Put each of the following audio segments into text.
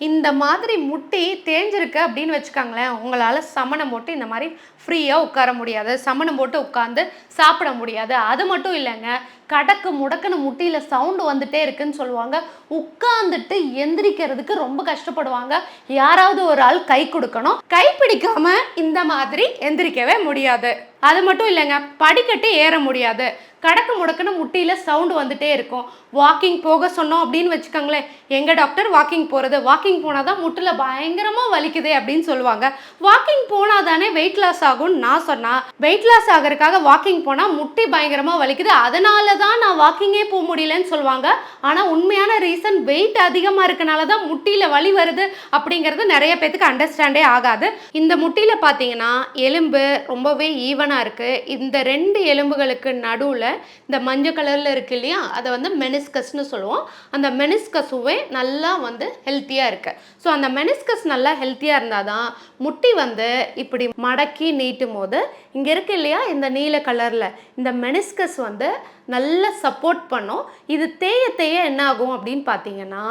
இந்த மாதிரி முட்டி தேஞ்சிருக்கு அப்படின்னு வச்சுக்கோங்களேன் உங்களால் சமணம் போட்டு இந்த மாதிரி ஃப்ரீயாக உட்கார முடியாது. சமணம் போட்டு உட்காந்து சாப்பிட முடியாது. அது மட்டும் இல்லைங்க கடக்கு முடக்குன்னு முட்டியில் சவுண்டு வந்துட்டே இருக்குன்னு சொல்லுவாங்க. உட்காந்துட்டு எந்திரிக்கிறதுக்கு ரொம்ப கஷ்டப்படுவாங்க. யாராவது ஒரு ஆள் கை கொடுக்கணும். கை பிடிக்காம இந்த மாதிரி எந்திரிக்கவே முடியாது. அது மட்டும் இல்லைங்க படிக்கட்டு ஏற முடியாது. கடக்கு முடக்குன்னு முட்டியில் சவுண்டு வந்துட்டே இருக்கும். வாக்கிங் போக சொன்னோம் அப்படின்னு வச்சுக்கோங்களேன். எங்கள் டாக்டர் வாக்கிங் போகிறது வாக்கிங் போனால் தான் முட்டில் பயங்கரமாக வலிக்குதே அப்படின்னு சொல்லுவாங்க. வாக்கிங் போனால் தானே வெயிட் லாஸ் ஆகும்னு நான் சொன்னால் வெயிட் லாஸ் ஆகிறதுக்காக வாக்கிங் போனால் முட்டி பயங்கரமாக வலிக்குது. அதனால தான் நான் வாக்கிங்கே போக முடியலன்னு சொல்லுவாங்க. ஆனால் உண்மையான ரீசன் வெயிட் அதிகமாக இருக்கனால தான் முட்டியில் வலி வருது அப்படிங்கிறது நிறைய பேத்துக்கு அண்டர்ஸ்டாண்டே ஆகாது. இந்த முட்டியில் பார்த்தீங்கன்னா எலும்பு ரொம்பவே ஈவனாக இருக்குது இந்த ரெண்டு எலும்புகளுக்கு நடுவில் இந்த மஞ்சள் கலரில் இருக்கு இல்லையா அதை வந்து மெனிஸ்கஸ்னு சொல்லுவோம். அந்த மெனிஸ்கஸுவே நல்லா வந்து ஹெல்த்தியாக இருக்குது ஸோ அந்த மெனிஸ்கஸ் நல்லா ஹெல்த்தியாக இருந்தால் தான் முட்டி வந்து இப்படி மடக்கி நீட்டும் போது இங்கே இருக்கு இல்லையா இந்த நீல கலரில் இந்த மெனிஸ்கஸ் வந்து நல்லா சப்போர்ட் பண்ணும். இது தேய தேய என்ன ஆகும் அப்படின்னு பார்த்தீங்கன்னா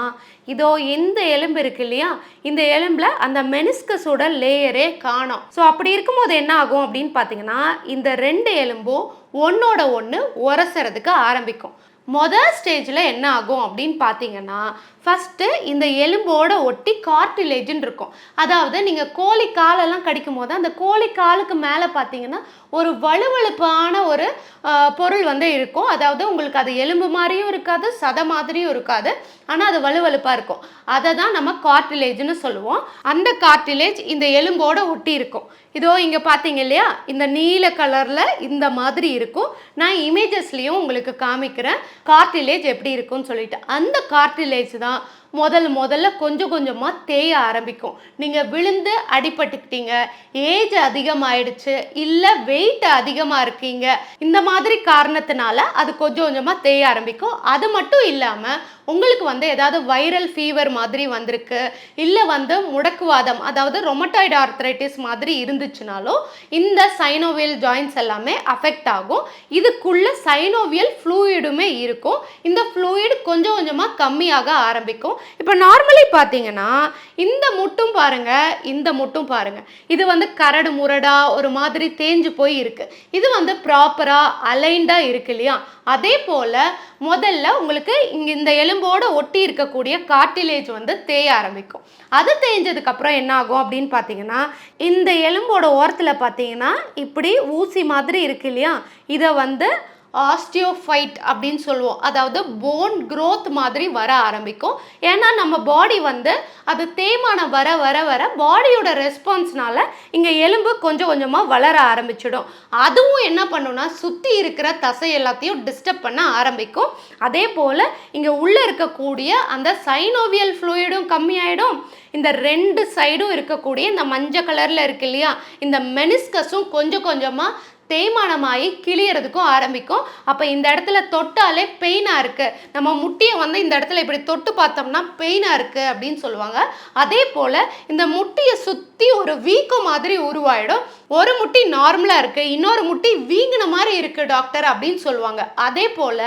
இதோ இந்த எலும்பு இருக்கு இல்லையா? இந்த எலும்பில் அந்த மெனிஸ்கஸோட லேயரே காணும். ஸோ அப்படி இருக்கும்போது என்ன ஆகும் அப்படின்னு பார்த்தீங்கன்னா இந்த ரெண்டு எலும்பும் ஒன்றோட ஒன்று உரசுறதுக்கு ஆரம்பிக்கும். மொதல் ஸ்டேஜில் என்ன ஆகும் அப்படின்னு பார்த்தீங்கன்னா ஃபஸ்ட்டு இந்த எலும்போட ஒட்டி கார்டிலேஜ்னு இருக்கும். அதாவது நீங்கள் கோழி காலெல்லாம் கடிக்கும் போது அந்த கோழி காலுக்கு மேலே பார்த்தீங்கன்னா ஒரு வலுவழுப்பான ஒரு பொருள் வந்து இருக்கும். அதாவது உங்களுக்கு அது எலும்பு மாதிரியும் இருக்காது சதை மாதிரியும் இருக்காது. ஆனால் அது வலுவழுப்பாக இருக்கும். அதை தான் நம்ம கார்டிலேஜ்னு சொல்லுவோம். அந்த கார்டிலேஜ் இந்த எலும்போட ஒட்டி இருக்கும். இதோ இங்கே பார்த்தீங்க இல்லையா? இந்த நீல கலரில் இந்த மாதிரி இருக்கும். நான் இமேஜஸ்லேயும் உங்களுக்கு காமிக்கிறேன். கார்டிலேஜ் எப்படி இருக்கும்னு சொல்லிட்டு. அந்த கார்டிலேஜ் தான் あ முதல் முதல்ல கொஞ்சம் கொஞ்சமாக தேய ஆரம்பிக்கும். நீங்கள் விழுந்து அடிபட்டுக்கிட்டீங்க. ஏஜ் அதிகமாயிடுச்சு. இல்லை வெயிட் அதிகமாக இருக்கீங்க. இந்த மாதிரி காரணத்தினால அது கொஞ்சம் கொஞ்சமாக தேய ஆரம்பிக்கும். அது மட்டும் இல்லாமல் உங்களுக்கு வந்து ஏதாவது வைரல் ஃபீவர் மாதிரி வந்திருக்கு. இல்லை வந்து முடக்குவாதம் அதாவது ரொமட்டாய்டு ஆர்த்ரைட்டிஸ் மாதிரி இருந்துச்சுனாலும் இந்த சைனோவியல் ஜாயின்ஸ் எல்லாமே அஃபெக்ட் ஆகும். இதுக்குள்ள சைனோவியல் ஃப்ளூயிடுமே இருக்கும். இந்த ஃப்ளூயிட் கொஞ்சம் கொஞ்சமாக கம்மியாக ஆரம்பிக்கும். இப்போ நார்மலி பார்த்தீங்கன்னா இந்த முட்டும் பாருங்க இந்த முட்டும் பாருங்க. இது வந்து கரடு முரடா ஒரு மாதிரி தேஞ்சு போய் இருக்கு. இது வந்து ப்ராப்பராக அலைண்டாக இருக்கு இல்லையா? அதே போல் முதல்ல உங்களுக்கு இங்கே இந்த எலும்போட ஒட்டி இருக்கக்கூடிய கார்டிலேஜ் வந்து தேய ஆரம்பிக்கும். அது தேஞ்சதுக்கு அப்புறம் என்ன ஆகும் அப்படின்னு பார்த்தீங்கன்னா இந்த எலும்போட ஓரத்தில் பார்த்தீங்கன்னா இப்படி ஊசி மாதிரி இருக்கு இல்லையா? இதை வந்து ஆஸ்டியோஃபைட் அப்படின்னு சொல்லுவோம். அதாவது போன் க்ரோத் மாதிரி வர ஆரம்பிக்கும். ஏன்னா நம்ம பாடி வந்து அது தேய்மானம் வர வர வர பாடியோட ரெஸ்பான்ஸ்னால இங்கே எலும்பு கொஞ்சம் கொஞ்சமாக வளர ஆரம்பிச்சிடும். அதுவும் என்ன பண்ணுன்னா சுற்றி இருக்கிற தசை எல்லாத்தையும் டிஸ்டர்ப் பண்ண ஆரம்பிக்கும். அதே போல் இங்கே உள்ளே இருக்கக்கூடிய அந்த சைனோவியல் ஃப்ளூயிடும் கம்மியாயிடும். இந்த ரெண்டு சைடும் இருக்கக்கூடிய இந்த மஞ்சள் கலரில் இருக்கு இல்லையா? இந்த மெனிஸ்கஸும் கொஞ்சம் கொஞ்சமாக தேய்மானமாகி கிளியறதுக்கும் ஆரம்பிக்கும். அப்போ இந்த இடத்துல தொட்டாலே பெயினாக இருக்குது நம்ம முட்டியை வந்து இந்த இடத்துல இப்படி தொட்டு பார்த்தோம்னா பெயினாக இருக்குது அப்படின்னு சொல்லுவாங்க. அதே போல் இந்த முட்டியை சுற்றி ஒரு வீக்கம் மாதிரி உருவாயிடும். ஒரு முட்டி நார்மலாக இருக்குது இன்னொரு முட்டி வீங்கின மாதிரி இருக்குது டாக்டர் அப்படின்னு சொல்லுவாங்க. அதே போல்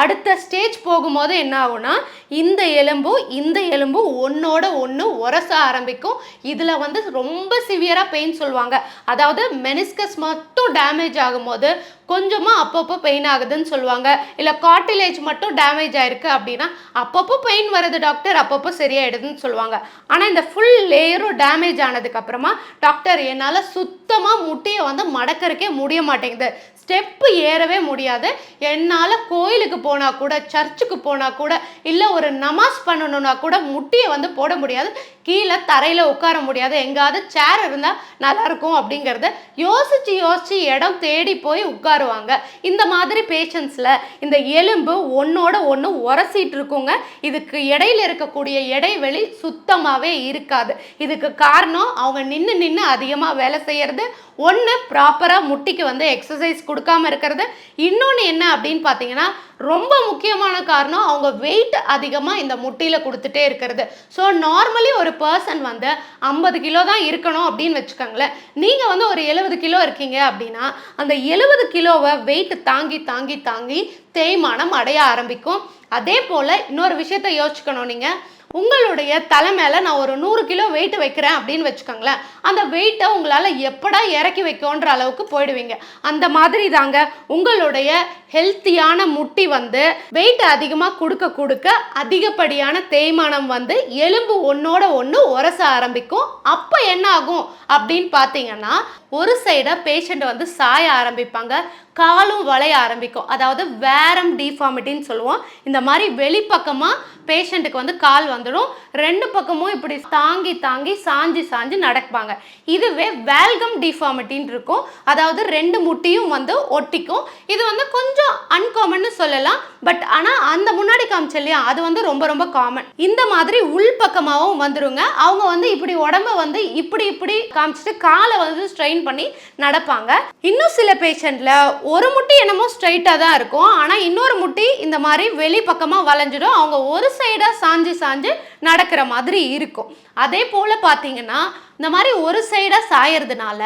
அடுத்த ஸ்டேஜ் போகும்போது என்ன ஆகும்னா இந்த எலும்பும் இந்த எலும்பும் ஒன்றோட ஒன்று உரச ஆரம்பிக்கும். இதில் வந்து ரொம்ப சிவியராக பெயின் சொல்லுவாங்க. அதாவது மெனிஸ்கஸ் மட்டும் டேமேஜ் ஆகும்போது கொஞ்சமாக அப்பப்போ பெயின் ஆகுதுன்னு சொல்லுவாங்க. இல்லை கார்டிலேஜ் மட்டும் டேமேஜ் ஆயிருக்கு அப்படின்னா அப்பப்போ பெயின் வருது டாக்டர் அப்பப்போ சரியாயிடுதுன்னு சொல்லுவாங்க. ஆனால் இந்த ஃபுல் லேயரும் டேமேஜ் ஆனதுக்கப்புறமா டாக்டர் என்னால் சுத்தமாக முட்டியை வந்து மடக்கறக்கே முடிய மாட்டேங்குது. ஸ்டெப்பு ஏறவே முடியாது. என்னால் கோயிலுக்கு போனால் கூட சர்ச்சுக்கு போனால் கூட இல்லை ஒரு நமாஸ் பண்ணணும்னா கூட முட்டியை வந்து போட முடியாது. கீழே தரையில் உட்கார முடியாது. எங்காவது சேர் இருந்தால் நல்லாயிருக்கும் அப்படிங்கிறத. யோசித்து யோசித்து இடம் தேடி போய் உட்காருவாங்க. இந்த மாதிரி பேஷண்ட்ஸில் இந்த எலும்பு ஒன்றோட ஒன்று உரசிட்டு இருக்குங்க. இதுக்கு இடையில இருக்கக்கூடிய இடைவெளி சுத்தமாகவே இருக்காது. இதுக்கு காரணம் அவங்க நின்று நின்று அதிகமாக வேலை செய்கிறது செய்யறது ஒன்று ப்ராப்பராக முட்டிக்கு வந்து எக்ஸசைஸ் கொடுக்காம இருக்கிறது. இன்னொன்று என்ன அப்படின்னு பார்த்தீங்கன்னா ரொம்ப முக்கியமான காரணம் அவங்க வெயிட் அதிகமாக இந்த முட்டியில் கொடுத்துட்டே இருக்கிறது. ஸோ நார்மலி ஒரு பர்சன் வந்து ஐம்பது கிலோ தான் இருக்கணும் அப்படின்னு வச்சுக்கோங்களேன். நீங்கள் வந்து ஒரு எழுபது கிலோ இருக்கீங்க அப்படின்னா அந்த எழுபது கிலோவை வெயிட் தாங்கி தாங்கி தாங்கி தேய்மானம் அடைய ஆரம்பிக்கும். அதே போல் இன்னொரு விஷயத்தை யோசிக்கணும் நீங்கள் உங்களுடைய தலை மேலே நான் ஒரு நூறு கிலோ வெயிட் வைக்கிறேன் அப்படின்னு வச்சுக்கோங்களேன். அந்த வெயிட்டை உங்களால் எப்படா இறக்கி வைக்கோன்ற அளவுக்கு போயிடுவீங்க. அந்த மாதிரி தாங்க உங்களுடைய ஹெல்த்தியான முட்டி வந்து வெயிட் அதிகமாக கொடுக்க கொடுக்க அதிகப்படியான தேய்மானம் வந்து எலும்பு ஒன்றோட ஒன்று உரச ஆரம்பிக்கும். அப்போ என்ன ஆகும் அப்படின்னு பார்த்தீங்கன்னா ஒரு சைடாக பேஷண்ட் வந்து சாய ஆரம்பிப்பாங்க காலும் வளைய ஆரம்பிக்கும். அதாவது வேரம் டிஃபார்மிட்டின்னு சொல்லுவோம். இந்த மாதிரி வெளிப்பக்கமாக பேஷண்ட்டுக்கு வந்து கால் வந்துடும். ரெண்டு பக்கமும் இப்படி தாங்கி தாங்கி சாஞ்சி சாஞ்சி நடப்பாங்க. இதுவே வேல்கம் டிஃபார்மிட்டின்னு இருக்கும். அதாவது ரெண்டு முட்டியும் வந்து ஒட்டிக்கும். இது வந்து கொஞ்சம் அன்காமன்னு சொல்லலாம். பட் ஆனால் அந்த முன்னாடி காமிச்சு இல்லையா? அது வந்து ரொம்ப ரொம்ப காமன் இந்த மாதிரி உள் பக்கமாகவும் வந்துருங்க. அவங்க வந்து இப்படி உடம்ப வந்து இப்படி இப்படி காமிச்சிட்டு காலை வந்து ஸ்ட்ரெயின் பண்ணி நடப்பாங்க. இன்னும் சில பேஷண்ட்ல ஒரு முட்டி என்னமோ ஸ்ட்ரைட்டாக தான் இருக்கும். ஆனால் இன்னொரு முட்டி இந்த மாதிரி வெளி பக்கமாக வளைஞ்சிடும். அவங்க ஒரு சைடாக சாஞ்சு சாஞ்சு நடக்கிற மாதிரி இருக்கும். அதே போல் பார்த்தீங்கன்னா இந்த மாதிரி ஒரு சைடாக சாயறதுனால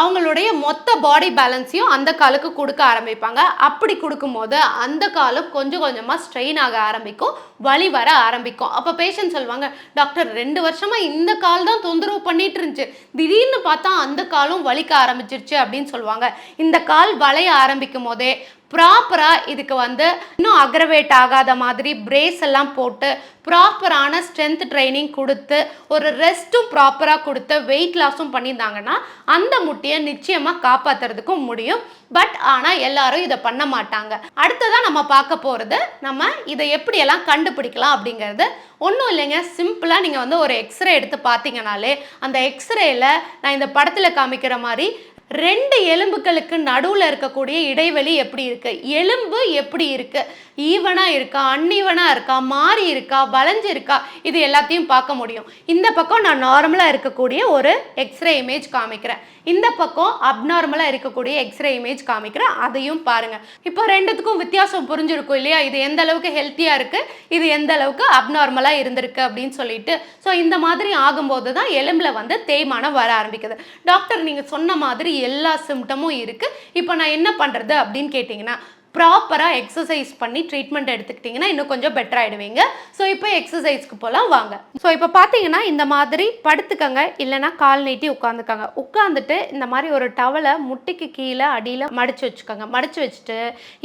அவங்களுடைய மொத்த பாடி பேலன்ஸையும் அந்த காலுக்கு கொடுக்க ஆரம்பிப்பாங்க. அப்படி கொடுக்கும்போது அந்த காலம் கொஞ்சம் கொஞ்சமாக ஸ்ட்ரெயின் ஆக ஆரம்பிக்கும் வலி வர ஆரம்பிக்கும். அப்போ பேஷண்ட் சொல்லுவாங்க டாக்டர் ரெண்டு வருஷமாக இந்த கால் தான் தொந்தரவு பண்ணிட்டு இருந்துச்சு. திடீர்னு பார்த்தா அந்த காலும் வலிக்க ஆரம்பிச்சிருச்சு அப்படின்னு சொல்லுவாங்க. இந்த கால் வளைய ஆரம்பிக்கும் போதே ப்ராப்பராக இதுக்கு வந்து இன்னும் அக்ரவேட் ஆகாத மாதிரி பிரேஸ் எல்லாம் போட்டு ப்ராப்பரான ஸ்ட்ரென்த் ட்ரைனிங் கொடுத்து ஒரு ரெஸ்ட்டும் ப்ராப்பராக கொடுத்து வெயிட் லாஸும் பண்ணியிருந்தாங்கன்னா அந்த முட்டியை நிச்சயமாக காப்பாற்றுறதுக்கும் முடியும். பட் ஆனால் எல்லாரும் இதை பண்ண மாட்டாங்க. அடுத்ததான் நம்ம பார்க்க போகிறது நம்ம இதை எப்படியெல்லாம் கண்டுபிடிக்கலாம் அப்படிங்கிறது. ஒன்றும் இல்லைங்க சிம்பிளாக நீங்கள் வந்து ஒரு எக்ஸ்ரே எடுத்து பார்த்தீங்கனாலே அந்த எக்ஸ்ரேயில் நான் இந்த படத்தில் காமிக்கிற மாதிரி ரெண்டு எலும்புகளுக்கு நடுவில் இருக்கக்கூடிய இடைவெளி எப்படி இருக்கு? எலும்பு எப்படி இருக்கு? ஈவனாக இருக்கா? அன்ஈவனாக இருக்கா? மாறி இருக்கா? வளைஞ்சு இருக்கா? இது எல்லாத்தையும் பார்க்க முடியும். இந்த பக்கம் நான் நார்மலாக இருக்கக்கூடிய ஒரு எக்ஸ்ரே இமேஜ் காமிக்கிறேன். இந்த பக்கம் அப்நார்மலாக இருக்கக்கூடிய எக்ஸ்ரே இமேஜ் காமிக்கிறேன். அதையும் பாருங்க. இப்போ ரெண்டுத்துக்கும் வித்தியாசம் புரிஞ்சிருக்கும் இல்லையா? இது எந்த அளவுக்கு ஹெல்த்தியாக இருக்கு? இது எந்த அளவுக்கு அப்நார்மலாக இருந்திருக்கு அப்படின்னு சொல்லிட்டு. ஸோ இந்த மாதிரி ஆகும்போது தான் எலும்பில் வந்து தேய்மானம் வர ஆரம்பிக்குது. டாக்டர் நீங்கள் சொன்ன மாதிரி எல்லா சிம்டமும் இருக்கு. இப்போ நான் என்ன பண்ணுறது அப்படின்னு கேட்டிங்கன்னா ப்ராப்பராக எக்ஸசைஸ் பண்ணி ட்ரீட்மெண்ட் எடுத்துக்கிட்டிங்கன்னா இன்னும் கொஞ்சம் பெட்டர் ஆகிடுவீங்க ஸோ இப்போ எக்ஸசைஸ்க்கு போகலாம் வாங்க. ஸோ இப்போ பார்த்தீங்கன்னா இந்த மாதிரி படுத்துக்கங்க இல்லைன்னா கால் நீட்டி உட்காந்துக்கங்க உட்காந்துட்டு இந்த மாதிரி ஒரு டவலை முட்டிக்கு கீழே அடியில் மடிச்சு வச்சுக்கோங்க. மடிச்சு வச்சுட்டு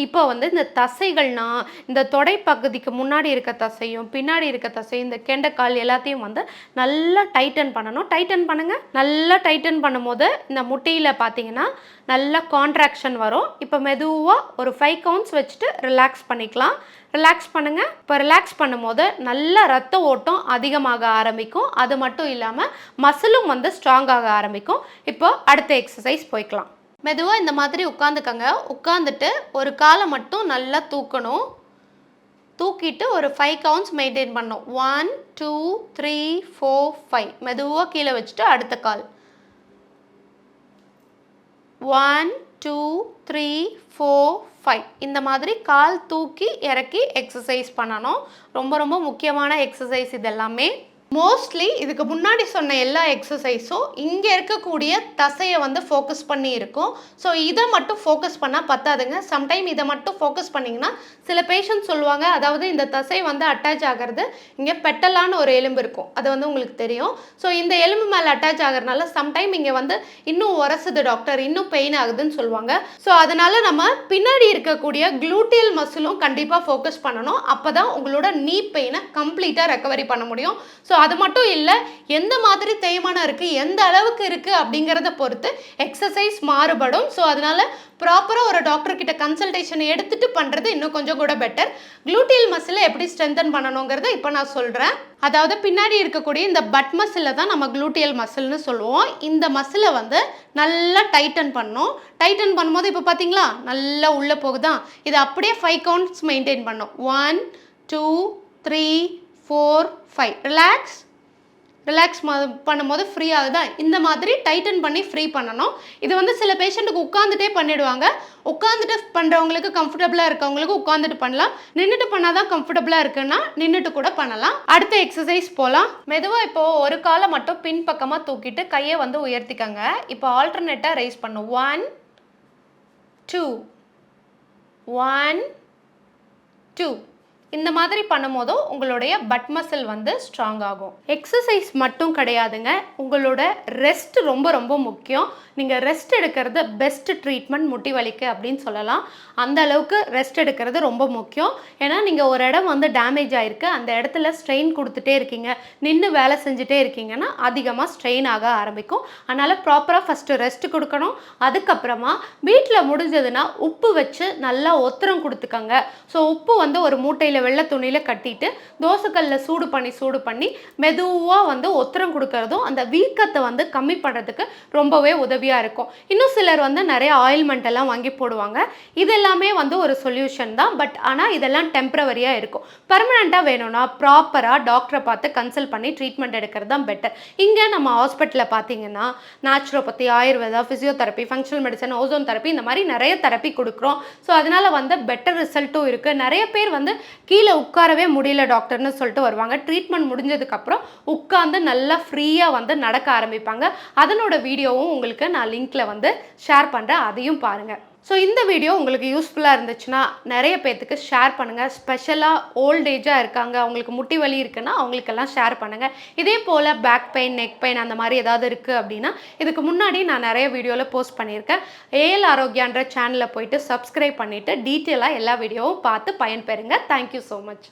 இப்போ வந்து இந்த தசைகள்னா இந்த தொடை பகுதிக்கு முன்னாடி இருக்க தசையும் பின்னாடி இருக்க தசையும் இந்த கெண்டைக்கால் எல்லாத்தையும் வந்து நல்லா டைட்டன் பண்ணணும். டைட்டன் பண்ணுங்கள் நல்லா டைட்டன் பண்ணும்போது இந்த முட்டியில் பார்த்தீங்கன்னா நல்லா கான்ட்ராக்ஷன் வரும். இப்போ மெதுவாக ஒரு ஃபைவ் கவுண்ட்ஸ் வச்சுட்டு ரிலாக்ஸ் பண்ணிக்கலாம். ரிலாக்ஸ் பண்ணுங்கள் இப்போ ரிலாக்ஸ் பண்ணும்போது நல்ல ரத்த ஓட்டம் அதிகமாக ஆரம்பிக்கும். அது மட்டும் இல்லாமல் மசிலும் வந்து ஸ்ட்ராங் ஆக ஆரம்பிக்கும். இப்போ அடுத்த எக்ஸசைஸ் போய்க்கலாம். மெதுவாக இந்த மாதிரி உட்காந்துக்கங்க. உட்காந்துட்டு ஒரு காலை மட்டும் நல்லா தூக்கணும். தூக்கிட்டு ஒரு ஃபைவ் கவுண்ட்ஸ் மெயின்டைன் பண்ணோம் one two three four five மெதுவாக கீழே வச்சுட்டு அடுத்த கால் one two three four five இந்த மாதிரி கால் தூக்கி இறக்கி எக்ஸசைஸ் பண்ணணும். ரொம்ப ரொம்ப முக்கியமான எக்ஸசைஸ் இதெல்லாமே. மோஸ்ட்லி இதுக்கு முன்னாடி சொன்ன எல்லா எக்ஸசைஸும் இங்கே இருக்கக்கூடிய தசையை வந்து ஃபோக்கஸ் பண்ணி இருக்கும். ஸோ இதை மட்டும் ஃபோக்கஸ் பண்ணால் பத்தாதுங்க. சம்டைம் இதை மட்டும் ஃபோக்கஸ் பண்ணிங்கன்னா சில பேஷண்ட் சொல்லுவாங்க அதாவது இந்த தசை வந்து அட்டாச் ஆகிறது இங்கே பெட்டலான ஒரு எலும்பு இருக்கும். அது வந்து உங்களுக்கு தெரியும். ஸோ இந்த எலும்பு மேலே அட்டாச் ஆகிறதுனால சம்டைம் இங்கே வந்து இன்னும் உரசுது டாக்டர் இன்னும் பெயின் ஆகுதுன்னு சொல்லுவாங்க. ஸோ அதனால் நம்ம பின்னாடி இருக்கக்கூடிய க்ளூட்டியல் மசிலும் கண்டிப்பாக ஃபோக்கஸ் பண்ணணும். அப்போ தான் உங்களோட நீ பெயினை கம்ப்ளீட்டாக ரெக்கவரி பண்ண முடியும். ஸோ அது மட்டும் இல்லை எந்த மாதிரி தேய்மானம் இருக்குது எந்த அளவுக்கு இருக்குது அப்படிங்கிறத பொறுத்து எக்ஸசைஸ் மாறுபடும். ஸோ அதனால் ப்ராப்பராக ஒரு டாக்டர் கிட்ட கன்சல்டேஷன் எடுத்துட்டு பண்ணுறது இன்னும் கொஞ்சம் கூட பெட்டர் க்ளூட்டியல் மசிலை எப்படி ஸ்ட்ரென்தன் பண்ணணுங்கிறத இப்போ நான் சொல்கிறேன் அதாவது பின்னாடி இருக்கக்கூடிய இந்த பட் மசிலில் தான் நம்ம க்ளூட்டியல் மசில்னு சொல்லுவோம். இந்த மசிலை வந்து நல்லா டைட்டன் பண்ணும். டைட்டன் பண்ணும்போது இப்போ பார்த்தீங்களா நல்லா உள்ளே போகுதா இது அப்படியே ஃபைவ் கவுண்ட்ஸ் மெயின்டைன் பண்ணும். One two three four five relax relax பண்ணும்போது ஃப்ரீ ஆகுதா? இந்த மாதிரி டைட்டன் பண்ணி ஃப்ரீ பண்ணணும். இது வந்து சில பேஷண்ட்டுக்கு உட்காந்துட்டே பண்ணிடுவாங்க. உட்காந்துட்டு பண்ணுறவங்களுக்கு கம்ஃபர்டபுளாக இருக்கவங்களுக்கு உட்காந்துட்டு பண்ணலாம். நின்றுட்டு பண்ணால் தான் கம்ஃபர்டபுளாக இருக்குன்னா நின்றுட்டு கூட பண்ணலாம். அடுத்த எக்ஸசைஸ் போகலாம் மெதுவாக இப்போ ஒரு காலை மட்டும் பின் பக்கமாக தூக்கிட்டு கையை வந்து உயர்த்திக்கங்க. இப்போ ஆல்டர்னேட்டாக ரைஸ் பண்ணும் ஒன் டூ ஒன் டூ இந்த மாதிரி பண்ணும்போதும் உங்களுடைய பட் மசில் வந்து ஸ்ட்ராங் ஆகும். எக்ஸசைஸ் மட்டும் கிடையாதுங்க. உங்களோட ரெஸ்ட் ரொம்ப ரொம்ப முக்கியம். நீங்கள் ரெஸ்ட் எடுக்கிறது பெஸ்ட் ட்ரீட்மெண்ட் முட்டி வலிக்கு அப்படின்னு சொல்லலாம். அந்த அளவுக்கு ரெஸ்ட் எடுக்கிறது ரொம்ப முக்கியம். ஏன்னா நீங்கள் ஒரு இடம் வந்து டேமேஜ் ஆகிருக்கு அந்த இடத்துல ஸ்ட்ரெயின் கொடுத்துட்டே இருக்கீங்க. நின்று வேலை செஞ்சுட்டே இருக்கீங்கன்னா அதிகமாக ஸ்ட்ரெயின் ஆக ஆரம்பிக்கும். அதனால் ப்ராப்பராக ஃபஸ்ட்டு ரெஸ்ட் கொடுக்கணும். அதுக்கப்புறமா வீட்டில் முடிஞ்சதுன்னா உப்பு வச்சு நல்லா ஒத்தரம் கொடுத்துக்கோங்க. ஸோ உப்பு வந்து ஒரு மூட்டையில் வெள்ளை துணியில் கட்டிட்டு தோசைக்கல்லில் சூடு பண்ணி சூடு பண்ணி மெதுவாக வந்து ஒத்திரம் கொடுக்கறதும் அந்த வீக்கத்தை வந்து கம்மி பண்ணுறதுக்கு ரொம்பவே உதவியாக இருக்கும். இன்னும் சிலர் வந்து நிறைய ஆயில்மெண்ட் எல்லாம் வாங்கி போடுவாங்க. இதெல்லாமே வந்து ஒரு சொல்யூஷன் தான். பட் ஆனால் இதெல்லாம் டெம்பரவரியாக இருக்கும். பர்மனெண்ட்டாக வேணும்னா ப்ராப்பராக டாக்டரை பார்த்து கன்சல்ட் பண்ணி ட்ரீட்மெண்ட் எடுக்கிறது தான் பெட்டர் இங்கே நம்ம ஹாஸ்பிட்டலில் பார்த்தீங்கன்னா naturopathy Ayurveda physiotherapy functional medicine ozone therapy இந்த மாதிரி நிறைய தெரப்பி கொடுக்குறோம். ஸோ அதனால் வந்து பெட்டர் ரிசல்ட்டும் இருக்குது நிறைய பேர் வந்து கீழே உட்காரவே முடியல டாக்டர்னு சொல்லிட்டு வருவாங்க. ட்ரீட்மெண்ட் முடிஞ்சதுக்கப்புறம் உட்காந்து நல்லா ஃப்ரீயாக வந்து நடக்க ஆரம்பிப்பாங்க. அதனோட வீடியோவும் உங்களுக்கு நான் லிங்க்கில் வந்து ஷேர் பண்ணுறேன் அதையும் பாருங்கள் ஸோ இந்த வீடியோ உங்களுக்கு யூஸ்ஃபுல்லாக இருந்துச்சுன்னா நிறைய பேர்த்துக்கு ஷேர் பண்ணுங்கள் ஸ்பெஷலாக ஓல்ட் ஏஜாக இருக்காங்க அவங்களுக்கு முட்டி வலி இருக்குன்னா அவங்களுக்கெல்லாம் ஷேர் பண்ணுங்கள் இதே போல் பேக் பெயின் நெக் பெயின் அந்த மாதிரி ஏதாவது இருக்குது அப்படின்னா இதுக்கு முன்னாடி நான் நிறைய வீடியோவில் போஸ்ட் பண்ணியிருக்கேன். ஏஎல் ஆரோக்கியான்ற சேனலில் போயிட்டு சப்ஸ்கிரைப் பண்ணிவிட்டு டீட்டெயிலாக எல்லா வீடியோவும் பார்த்து பயன்பெறுங்க. Thank you so much